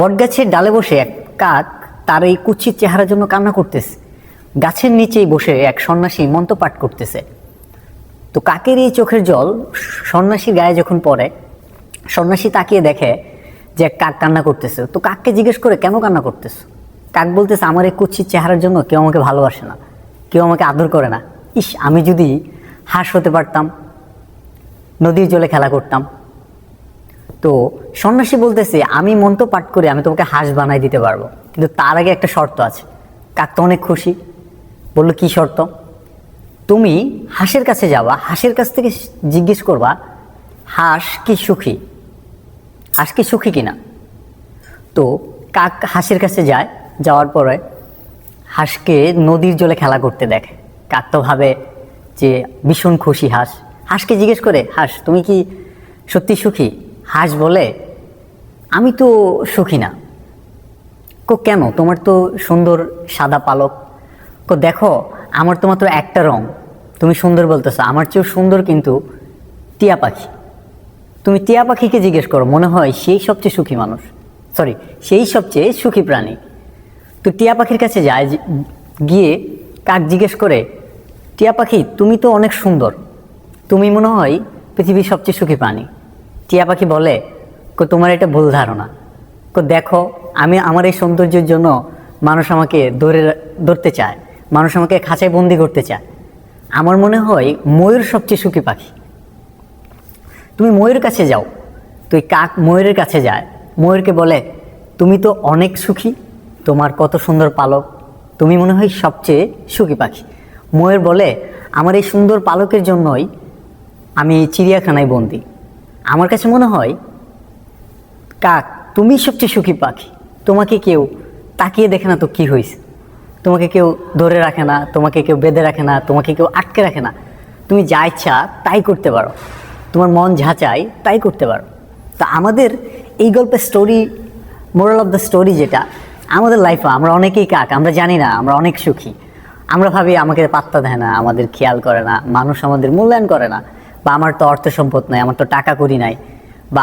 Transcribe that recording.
বটগাছের ডালে বসে এক কাক তার এই কুচ্ছিত চেহারার জন্য কান্না করতেছে। গাছের নিচেই বসে এক সন্ন্যাসী মন্ত্র পাঠ করতেছে। তো কাকের এই চোখের জল সন্ন্যাসীর গায়ে যখন পড়ে, সন্ন্যাসী তাকিয়ে দেখে যে কাক কান্না করতেছে। তো কাককে জিজ্ঞেস করে, কেন কান্না করতেছে? কাক বলতেছে, আমার এই কুচ্ছিত চেহারার জন্য কেউ আমাকে ভালোবাসে না। কেউ আমাকে আদর করে না। ইস, আমি যদি হাঁস হতে পারতাম, নদীর জলে খেলা করতাম তো সন্ন্যাসী বলতেছে, আমি মন্ত্র পাঠ করে, আমি তোমাকে হাঁস বানাই দিতে পারব। কিন্তু তার আগে একটা শর্ত আছে। কাক তো অনেক খুশি। বলল, কি শর্ত? তুমি হাঁসের কাছে যাবা, হাঁসের কাছ থেকে জিজ্ঞেস করবা, হাঁস কি সুখী? হাঁস কি সুখী কিনা? তো কাক হাঁসের কাছে যায়, যাওয়ার পরে হাঁসকে নদীর জলে খেলা করতে দেখে। কাক তো ভাবে যে ভীষণ খুশি হাঁস। হাঁসকে জিজ্ঞেস করে, হাঁস, তুমি কি সত্যি সুখী? হাঁস বলে, আমি তো সুখী না। কো কেন তোমার তো সুন্দর সাদা পালক। কো দেখো, আমার তো মাত্র একটা রং। তুমি সুন্দর বলতেছো, আমার চেয়েও সুন্দর কিন্তু টিয়া পাখি। তুমি টিয়া পাখিকে জিজ্ঞেস করো, মনে হয় সেই সবচেয়ে সুখী মানুষ। সরি, সেই সবচেয়ে সুখী প্রাণী। তো টিয়া পাখির কাছে যায় গিয়ে কাক জিজ্ঞেস করে, টিয়া পাখি, তুমি তো অনেক সুন্দর। তুমি মনে হয় পৃথিবীর সবচেয়ে সুখী প্রাণী। টিয়া পাখি বলে, কো, তোমার এটা ভুল ধারণা। কো, দেখো, আমি আমার এই সৌন্দর্যের জন্য মানুষ আমাকে ধরে ধরতে চায়। মানুষ আমাকে খাঁচায় বন্দি করতে চায়। আমার মনে হয় ময়ূর সবচেয়ে সুখী পাখি। তুমি ময়ূরের কাছে যাও। তুই কাক ময়ূরের কাছে যায়। ময়ূরকে বলে, তুমি তো অনেক সুখী। তোমার কত সুন্দর পালক। তুমি মনে হয় সবচেয়ে সুখী পাখি। ময়ূর বলে, আমার এই সুন্দর পালকের জন্যই আমি চিড়িয়াখানায় বন্দি। আমার কাছে মনে হয়, কাক, তুমি সবচেয়ে সুখী পাখি। তোমাকে কেউ তাকিয়ে দেখে না তো কি হয়েছে? তোমাকে কেউ ধরে রাখে না, তোমাকে কেউ বেঁধে রাখে না, তোমাকে কেউ আটকে রাখে না। তুমি যা ইচ্ছা তাই করতে পারো। তোমার মন যা চাই তাই করতে পারো। তা আমাদের এই গল্পের story moral of the story যেটা, আমাদের লাইফে আমরা অনেকেই কাক, আমরা জানি না, আমরা অনেক সুখী। আমরা ভাবি আমাকে পাত্তা দেয় না, আমাদের খেয়াল করে না, মানুষ আমাদের মূল্যায়ন করে না। বা আমার তো অর্থ সম্পদ নাই আমার তো টাকা করি নাই বা